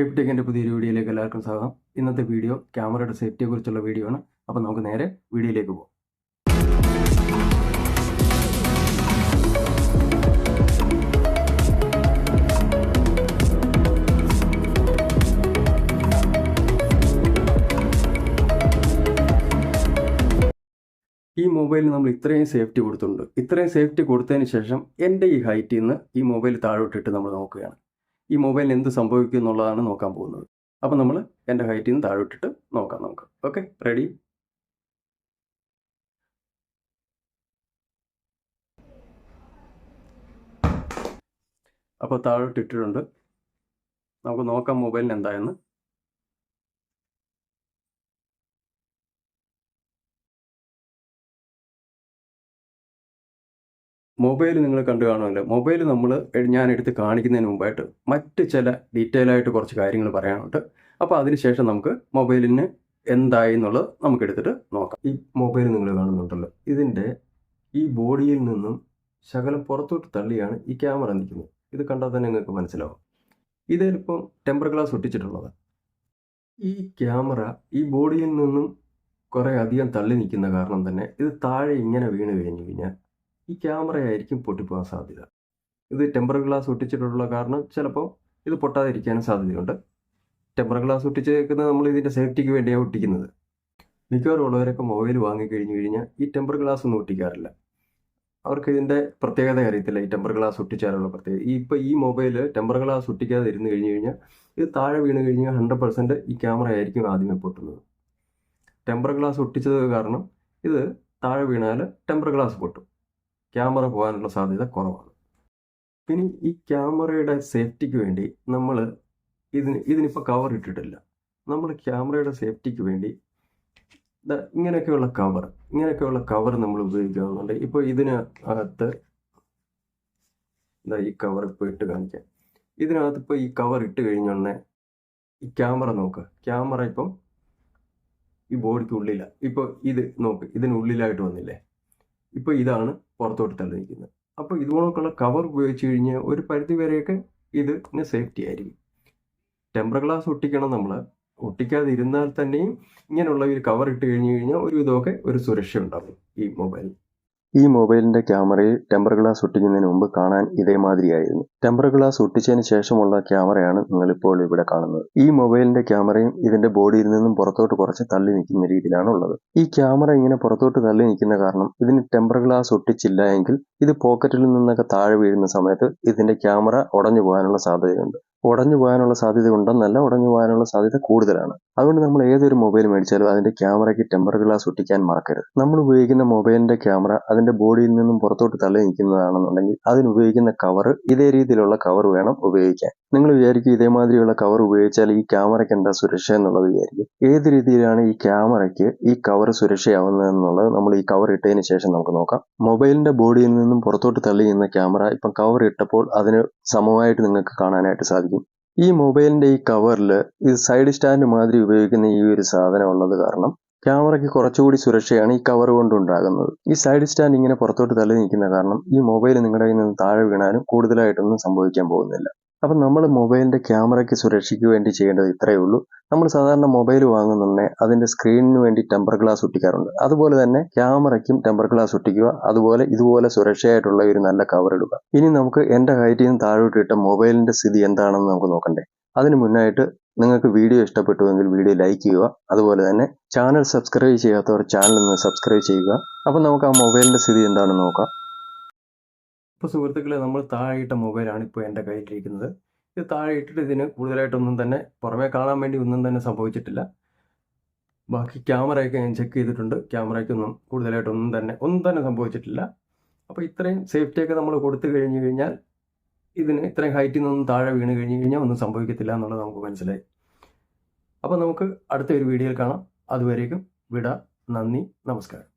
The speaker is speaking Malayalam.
എപ്ടെക്കിന്റെ പുതിയൊരു വീഡിയോയിലേക്ക് എല്ലാവർക്കും സ്വാഗതം. ഇന്നത്തെ വീഡിയോ ക്യാമറയുടെ സേഫ്റ്റിയെക്കുറിച്ചുള്ള വീഡിയോ ആണ്. അപ്പോൾ നമുക്ക് നേരെ വീഡിയോയിലേക്ക് പോകാം ഈ മൊബൈലിൽ നമ്മൾ ഇത്രയും സേഫ്റ്റി കൊടുത്തിട്ടുണ്ട്. ഇത്രയും സേഫ്റ്റി കൊടുത്തതിന് ശേഷം എന്റെ ഈ ഹൈറ്റിൽ നിന്ന് ഈ മൊബൈൽ താഴോട്ടിട്ട് നമ്മൾ നോക്കുകയാണ്. ഈ മൊബൈലിന് എന്ത് സംഭവിക്കും എന്നുള്ളതാണ് നോക്കാൻ പോകുന്നത്. അപ്പോൾ നമ്മൾ എന്റെ ഹൈറ്റിൽ നിന്ന് താഴോട്ടിട്ട് നോക്കാം നമുക്ക്. ഓക്കെ റെഡി അപ്പോൾ താഴോട്ടിട്ടിട്ടുണ്ട്. നമുക്ക് നോക്കാം മൊബൈലിന് എന്തായെന്ന്. മൊബൈൽ നിങ്ങൾ കണ്ടു കാണുമല്ലോ. മൊബൈൽ നമ്മൾ ഞാൻ എടുത്ത് കാണിക്കുന്നതിന് മുമ്പായിട്ട് മറ്റ് ചില ഡീറ്റെയിൽ ആയിട്ട് കുറച്ച് കാര്യങ്ങൾ പറയാനുണ്ട്. അപ്പോൾ അതിനുശേഷം നമുക്ക് മൊബൈലിന് എന്തായി എന്നുള്ളത് നമുക്ക് എടുത്തിട്ട് നോക്കാം. ഈ മൊബൈൽ നിങ്ങൾ കാണുന്നുണ്ടല്ലോ. ഇതിന്റെ ഈ ബോഡിയിൽ നിന്നും ശകലം പുറത്തോട്ട് തള്ളിയാണ് ഈ ക്യാമറ നിൽക്കുന്നത്. ഇത് കണ്ടാൽ തന്നെ നിങ്ങൾക്ക് മനസ്സിലാവും. ഇതിലിപ്പം ടെമ്പർ ഗ്ലാസ് ഒട്ടിച്ചിട്ടുള്ളത്. ഈ ക്യാമറ ഈ ബോഡിയിൽ നിന്നും കുറേ അധികം തള്ളി നിൽക്കുന്ന കാരണം തന്നെ ഇത് താഴെ ഇങ്ങനെ വീണ് കഴിഞ്ഞു കഴിഞ്ഞാൽ ഈ ക്യാമറ ആയിരിക്കും പൊട്ടിപ്പോകാൻ സാധ്യത. ഇത് ടെമ്പർ ഗ്ലാസ് ഒട്ടിച്ചിട്ടുള്ള കാരണം ചിലപ്പോൾ ഇത് പൊട്ടാതിരിക്കാനും സാധ്യതയുണ്ട്. ടെമ്പർ ഗ്ലാസ് ഒട്ടിച്ചേക്കുന്നത് നമ്മൾ ഇതിന്റെ സേഫ്റ്റിക്ക് വേണ്ടിയാണ് ഒട്ടിക്കുന്നത്. മിക്കവാറും ഉള്ളവരൊക്കെ മൊബൈൽ വാങ്ങിക്കഴിഞ്ഞു കഴിഞ്ഞാൽ ഈ ടെമ്പർ ഗ്ലാസ് ഒന്നും ഒട്ടിക്കാറില്ല. അവർക്ക് ഇതിന്റെ പ്രത്യേകത അറിയത്തില്ല ഈ ടെമ്പർ ഗ്ലാസ് ഒട്ടിച്ചാലുള്ള പ്രത്യേകത. ഈ ഇപ്പോൾ ഈ മൊബൈൽ ടെമ്പർ ഗ്ലാസ് ഒട്ടിക്കാതെ ഇരുന്ന് കഴിഞ്ഞ് കഴിഞ്ഞാൽ ഇത് താഴെ വീണ് കഴിഞ്ഞാൽ ഹൺഡ്രഡ് പെർസെന്റ് ഈ ക്യാമറ ആയിരിക്കും ആദ്യമേ പൊട്ടുന്നത്. ടെമ്പർ ഗ്ലാസ് ഒട്ടിച്ചത് കാരണം ഇത് താഴെ വീണാൽ ടെമ്പർ ഗ്ലാസ് പൊട്ടും. ക്യാമറ പോകാനുള്ള സാധ്യത കുറവാണ്. പിന്നെ ഈ ക്യാമറയുടെ സേഫ്റ്റിക്ക് വേണ്ടി നമ്മൾ ഇതിന് ഇതിനിപ്പോൾ കവർ ഇട്ടിട്ടില്ല. നമ്മൾ ക്യാമറയുടെ സേഫ്റ്റിക്ക് വേണ്ടി ഇങ്ങനെയൊക്കെയുള്ള കവർ ഇങ്ങനെയൊക്കെയുള്ള കവർ നമ്മൾ ഉപയോഗിക്കാവുന്നുണ്ട് ഇപ്പോൾ ഇതിനകത്ത് ഇതാ ഈ കവർ ഇപ്പോൾ ഇട്ട് കാണിക്കാം. ഇതിനകത്ത് ഇപ്പോൾ ഈ കവർ ഇട്ട് കഴിഞ്ഞുടനെ ഈ ക്യാമറ നോക്കുക ക്യാമറ ഇപ്പം ഈ ബോഡിക്ക് ഉള്ളിലാണ് ഇപ്പോൾ ഇത് നോക്ക്. ഇതിനുള്ളിലായിട്ട് വന്നില്ലേ? ഇപ്പോൾ ഇതാണ് പുറത്തോട്ട് തന്നിരിക്കുന്നത്. അപ്പോൾ ഇതുപോലൊക്കെയുള്ള കവർ ഉപയോഗിച്ച് കഴിഞ്ഞാൽ ഒരു പരിധി വരെയൊക്കെ ഇതിന് സേഫ്റ്റി ആയിരിക്കും. ടെമ്പർ ഗ്ലാസ് ഒട്ടിക്കണം നമ്മൾ ഒട്ടിക്കാതെ ഇരുന്നാൽ തന്നെയും ഇങ്ങനെയുള്ള ഒരു കവർ ഇട്ട് കഴിഞ്ഞ് കഴിഞ്ഞാൽ ഒരു വിധമൊക്കെ ഒരു സുരക്ഷ ഉണ്ടാകും ഈ മൊബൈൽ ഈ മൊബൈലിന്റെ ക്യാമറയിൽ ടെമ്പർ ഗ്ലാസ് ഒട്ടിക്കുന്നതിന് മുമ്പ് കാണാൻ ഇതേമാതിരിയായിരുന്നു. ടെമ്പർ ഗ്ലാസ് ഒട്ടിച്ചതിന് ശേഷമുള്ള ക്യാമറയാണ് നിങ്ങൾ ഇപ്പോൾ ഇവിടെ കാണുന്നത്. ഈ മൊബൈലിന്റെ ക്യാമറയും ഇതിന്റെ ബോഡിയിൽ നിന്നും പുറത്തോട്ട് കുറച്ച് തള്ളി നിൽക്കുന്ന രീതിയിലാണ് ഉള്ളത് ഈ ക്യാമറ ഇങ്ങനെ പുറത്തോട്ട് തള്ളി നിൽക്കുന്ന കാരണം ഇതിന് ടെമ്പർ ഗ്ലാസ് ഒട്ടിച്ചില്ല എങ്കിൽ ഇത് പോക്കറ്റിൽ നിന്നൊക്കെ താഴെ വീഴുന്ന സമയത്ത് ഇതിന്റെ ക്യാമറ ഉടഞ്ഞു പോകാനുള്ള സാധ്യതയുണ്ട്. ഉടഞ്ഞു പോകാനുള്ള സാധ്യത ഉണ്ടെന്നല്ല ഉടഞ്ഞു പോകാനുള്ള സാധ്യത കൂടുതലാണ്. അതുകൊണ്ട് നമ്മൾ ഏതൊരു മൊബൈൽ മേടിച്ചാലും അതിന്റെ ക്യാമറയ്ക്ക് ടെമ്പർ ഗ്ലാസ് ഒട്ടിക്കാൻ മറക്കരുത്. നമ്മൾ ഉപയോഗിക്കുന്ന മൊബൈലിന്റെ ക്യാമറ അതിന്റെ ബോഡിയിൽ നിന്നും പുറത്തോട്ട് തള്ളി നിൽക്കുന്നതാണെന്നുണ്ടെങ്കിൽ അതിന് ഉപയോഗിക്കുന്ന കവർ ഇതേ രീതിയിലുള്ള കവർ വേണം ഉപയോഗിക്കാൻ. നിങ്ങൾ വിചാരിക്കും ഇതേമാതിരിയുള്ള കവർ ഉപയോഗിച്ചാൽ ഈ ക്യാമറയ്ക്ക് എന്താ സുരക്ഷ എന്നുള്ളത് വിചാരിക്കും. ഏത് രീതിയിലാണ് ഈ ക്യാമറയ്ക്ക് ഈ കവർ സുരക്ഷയാവുന്നത് എന്നുള്ളത് നമ്മൾ ഈ കവർ ഇട്ടതിന് ശേഷം നമുക്ക് നോക്കാം. മൊബൈലിന്റെ ബോഡിയിൽ നിന്നും പുറത്തോട്ട് തള്ളി നിന്ന ക്യാമറ ഇപ്പം കവർ ഇട്ടപ്പോൾ അതിന് സമമായിട്ട് നിങ്ങൾക്ക് കാണാനായിട്ട് സാധിക്കും. ഈ മൊബൈലിന്റെ ഈ കവറിൽ ഇത് സൈഡ് സ്റ്റാൻഡ് മാതിരി ഉപയോഗിക്കുന്ന ഈ ഒരു സാധനം ഉള്ളത് കാരണം ക്യാമറയ്ക്ക് കുറച്ചുകൂടി സുരക്ഷയാണ് ഈ കവർ കൊണ്ടുണ്ടാകുന്നത് ഈ സൈഡ് സ്റ്റാൻഡ് ഇങ്ങനെ പുറത്തോട്ട് തള്ളി നിൽക്കുന്ന കാരണം ഈ മൊബൈൽ നിങ്ങളുടെ കയ്യിൽ നിന്ന് താഴെ വീണാലും കൂടുതലായിട്ടൊന്നും സംഭവിക്കാൻ പോകുന്നില്ല. അപ്പം നമ്മൾ മൊബൈലിന്റെ ക്യാമറയ്ക്ക് സുരക്ഷയ്ക്ക് വേണ്ടി ചെയ്യേണ്ടത് ഇത്രയേ ഉള്ളൂ. നമ്മൾ സാധാരണ മൊബൈൽ വാങ്ങുന്നുണ്ടെ അതിന്റെ സ്ക്രീനിന് വേണ്ടി ടെമ്പർ ഗ്ലാസ് ഒട്ടിക്കാറുണ്ട്. അതുപോലെ തന്നെ ക്യാമറയ്ക്കും ടെമ്പർ ഗ്ലാസ് ഒട്ടിക്കുക അതുപോലെ ഇതുപോലെ സുരക്ഷയായിട്ടുള്ള ഒരു നല്ല കവർ ഇടുക. ഇനി നമുക്ക് എന്റെ ഹൈറ്റിൽ നിന്ന് താഴോട്ട് ഇട്ട മൊബൈലിന്റെ സ്ഥിതി എന്താണെന്ന് നമുക്ക് നോക്കണ്ടേ. അതിന് മുന്നായിട്ട് നിങ്ങൾക്ക് വീഡിയോ ഇഷ്ടപ്പെട്ടുവെങ്കിൽ വീഡിയോ ലൈക്ക് ചെയ്യുക. അതുപോലെ തന്നെ ചാനൽ സബ്സ്ക്രൈബ് ചെയ്യാത്തവർ ചാനൽ ഒന്ന് സബ്സ്ക്രൈബ് ചെയ്യുക. അപ്പം നമുക്ക് ആ മൊബൈലിന്റെ സ്ഥിതി എന്താണെന്ന് നോക്കാം. ഇപ്പോൾ സുഹൃത്തുക്കളെ നമ്മൾ താഴെ ഇട്ട മൊബൈലാണ് ഇപ്പോൾ എന്റെ കയ്യിലിരിക്കുന്നത്. ഇത് താഴെ ഇട്ടിട്ട് ഇതിന് കൂടുതലായിട്ടൊന്നും തന്നെ പുറമേ കാണാൻ വേണ്ടി ഒന്നും തന്നെ സംഭവിച്ചിട്ടില്ല. ബാക്കി ക്യാമറയൊക്കെ ഞാൻ ചെക്ക് ചെയ്തിട്ടുണ്ട്. ക്യാമറയ്ക്കൊന്നും കൂടുതലായിട്ടൊന്നും തന്നെ ഒന്നും തന്നെ സംഭവിച്ചിട്ടില്ല. അപ്പോൾ ഇത്രയും സേഫ്റ്റിയൊക്കെ നമ്മൾ കൊടുത്തു കഴിഞ്ഞു കഴിഞ്ഞാൽ ഇതിന് ഇത്രയും ഹൈറ്റിൽ നിന്നൊന്നും താഴെ വീണ് കഴിഞ്ഞു കഴിഞ്ഞാൽ ഒന്നും സംഭവിക്കത്തില്ല എന്നുള്ളത് നമുക്ക് മനസ്സിലായി. അപ്പോൾ നമുക്ക് അടുത്ത ഒരു വീഡിയോയിൽ കാണാം. അതുവരേക്കും വിട നന്ദി നമസ്കാരം.